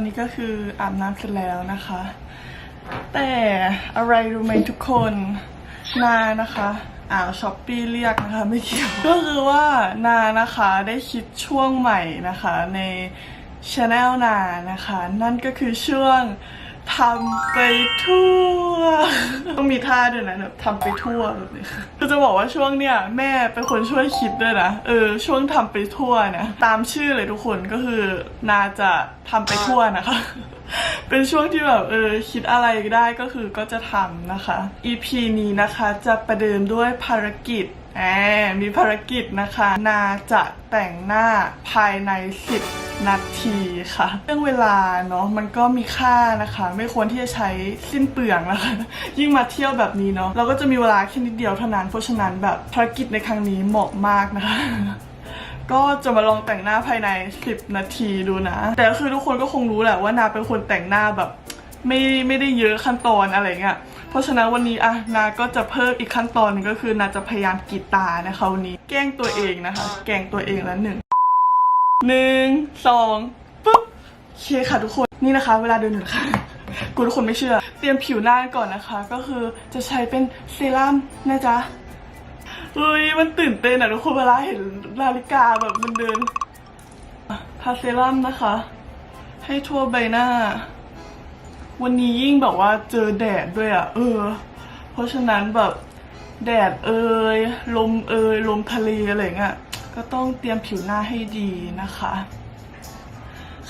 อันนี้ก็คืออาบน้ำเสร็จแล้วนะคะ แต่อะไรรู้ไหมทุกคนนานะคะอ่าวช้อปปี้เรียกนะคะไม่เกี่ยวก็คือว่านานะคะได้คิดช่วงใหม่นะคะในช anel นานะคะ นั่นก็คือช่วงทำไปทั่ว ต้องมีท่าด้วยนะแบบทำไปทั่วแบบนี้คือจะบอกว่าช่วงเนี้ยแม่เป็นคนช่วยคิดด้วยนะเออช่วงทำไปทั่วนะตามชื่อเลยทุกคนก็คือนาจะทำไปทั่วนะคะ เป็นช่วงที่แบบเออคิดอะไรได้ก็คือก็จะทำนะคะ EP นี้นะคะจะประเดิมด้วยภารกิจ แอมีภารกิจนะคะ นาจะแต่งหน้าภายใน 10 นาทีค่ะ เรื่องเวลาเนาะมันก็มีค่านะคะ ไม่ควรที่จะใช้สิ้นเปลืองนะคะ ยิ่งมาเที่ยวแบบนี้เนาะเราก็จะมีเวลาแค่นิดเดียวเท่านั้นเพราะฉะนั้นแบบภารกิจในครั้งนี้เหมาะมากนะคะก็จะมาลองแต่งหน้าภายใน 10 นาทีดูนะ แต่ก็คือทุกคนก็คงรู้แหละว่านาเป็นคนแต่งหน้าแบบ ไม่ไม่ได้เยอะขั้นตอนอะไรเงี้ย เพราะฉะนั้นวันนี้อะนาก็จะเพิ่มอีกขั้นตอนหนึงก็คือนาจะพยายามกรีดตานะคะวันนี้ แกล้งตัวเองนะคะ แกล้งตัวเองแล้วหนึ่งหนึ่งสองปุ๊บโอเคค่ะทุกคนนี่นะคะ เวลาเดินหนึ่งค่ะกลัวทุกคนไม่เชื่อ เตรียมผิวหน้าก่อนนะคะ ก็คือจะใช้เป็นเซรั่มนะจ๊ะเฮ้ยมันตื่นเต้นอะทุกคนเวลาเห็นนาฬิกาแบบมันเดินทาเซรั่มนะคะ ให้ทั่วใบหน้า วันนี้ยิ่งแบบว่าเจอแดดด้วยอะเออ เพราะฉะนั้นแบบแดดเอ่ยลมเอ่ยลมทะเลอะไรเงี้ยก็ต้องเตรียมผิวหน้าให้ดีนะคะ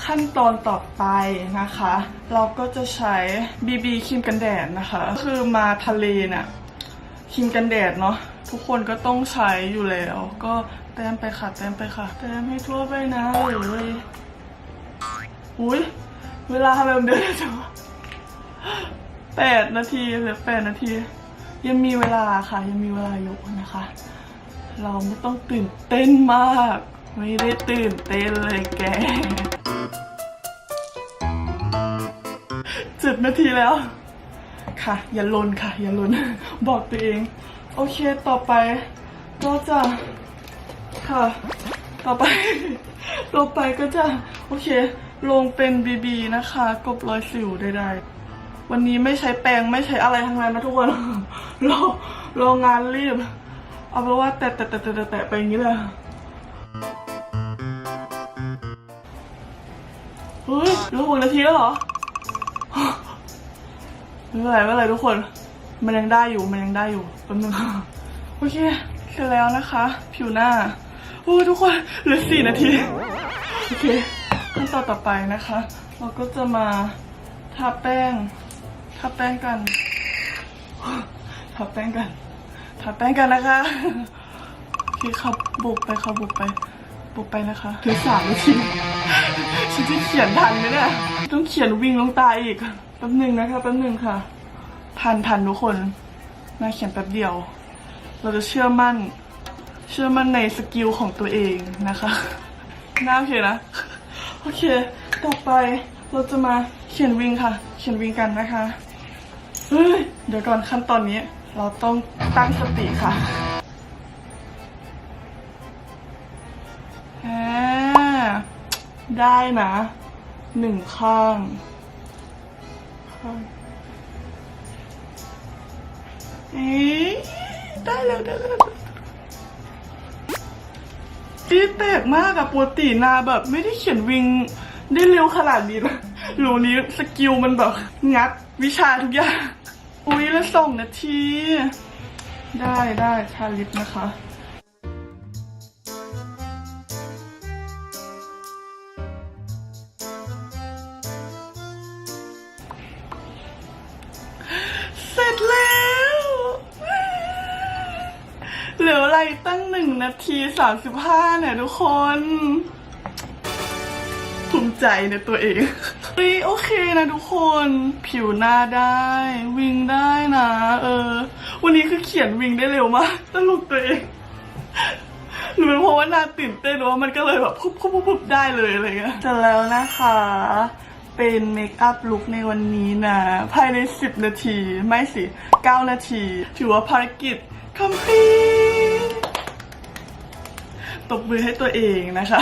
ขั้นตอนต่อไปนะคะ เราก็จะใช้ BB ครีมกันแดดนะคะก็คือมาทะเลเนี่ยครีมกันแดดเนาะทุกคนก็ต้องใช้อยู่แล้ว ก็แต้มไปค่ะแต้มไปค่ะแต้มให้ทั่วไปนะเลยอุ้ยเวลาทำไมมันเดินจังวะ แปดนาทีเหลือแปดนาที ยังมีเวลาค่ะ ยังมีเวลาอยู่นะคะ เราไม่ต้องตื่นเต้นมาก ไม่ได้ตื่นเต้นเลยแกเจ็ดนาทีแล้ว ค่ะ อย่าลนค่ะ อย่าลน บอกตัวเอง โอเคต่อไปก็จะค่ะ ต่อไป ต่อไปก็จะ โอเค ลงเป็นบีบีนะคะ กบรอยสิวใดๆ วันนี้ไม่ใช้แปรงไม่ใช้อะไรทั้งนั้นนะทุกคนรอรองานรีบ เอาเป็นว่าแตะแตะแตะแตะแตะไปอย่างนี้เลยเฮ้ยเหลือหกนาทีแล้วเหรอไม่เป็นไรไม่เป็นไรทุกคน มันยังได้อยู่มันยังได้อยู่แป๊บนึงโอเคเสร็จแล้วนะคะ ผิวหน้าโอ้ทุกคนเหลือสี่นาที โอเคขั้นตอนต่อไปนะคะ เราก็จะมาทาแป้ง ทาแป้งกันทาแป้งกันทาแป้งกันนะคะโอเคครับบุกไปครับบุกไปบุกไปนะคะถึงสามนาทีฉันจะเขียนทันไหมเนี่ยต้องเขียนวิ่งลงตายอีกแป๊บหนึ่งนะคะแป๊บหนึ่งค่ะ ทันทันทุกคนมาเขียนแป๊บเดียว เราจะเชื่อมั่น เชื่อมั่นในสกิลของตัวเองนะคะน่าโอเคนะโอเค ต่อไปเราจะมาเขียนวิ่งค่ะ เขียนวิ่งกันนะคะ เฮ้ยเดี๋ยวก่อนขั้นตอนนี้ เราต้องตั้งสติค่ะอ่าได้นะหนึ่งข้างข้างเอ๊ได้แล้วได้แล้วตีแตกมากอะปกตินาแบบไม่ได้เขียนวิงได้เร็วขนาดนี้นะหรูนี้สกิลมันแบบ งัดวิชาทุกอย่าง อุ้ยแล้วสองนาที ได้ได้ทาลิปนะคะเสร็จแล้วเหลืออะไรตั้งหนึ่งนาทีสามสิบห้าเนี่ยทุกคน ภูมิใจในตัวเอง เฮ้ยโอเคนะทุกคนผิวหน้าได้ วิ่งได้นะ เออ วันนี้คือเขียนวิ่งได้เร็วมากตลกตัวเองหรือเป็นเพราะว่านาตื่นเต้นรือว่ามันก็เลยแบบพุบพุบพุบพุบได้เลยอะไรเงี้ยเสร็จแล้วนะคะ เป็นเมคอัพลุคในวันนี้นะ ภายใน 10 นาที ไม่สิ 9 นาที ถือว่าภารกิจคอมพลีตบมือให้ตัวเองนะคะ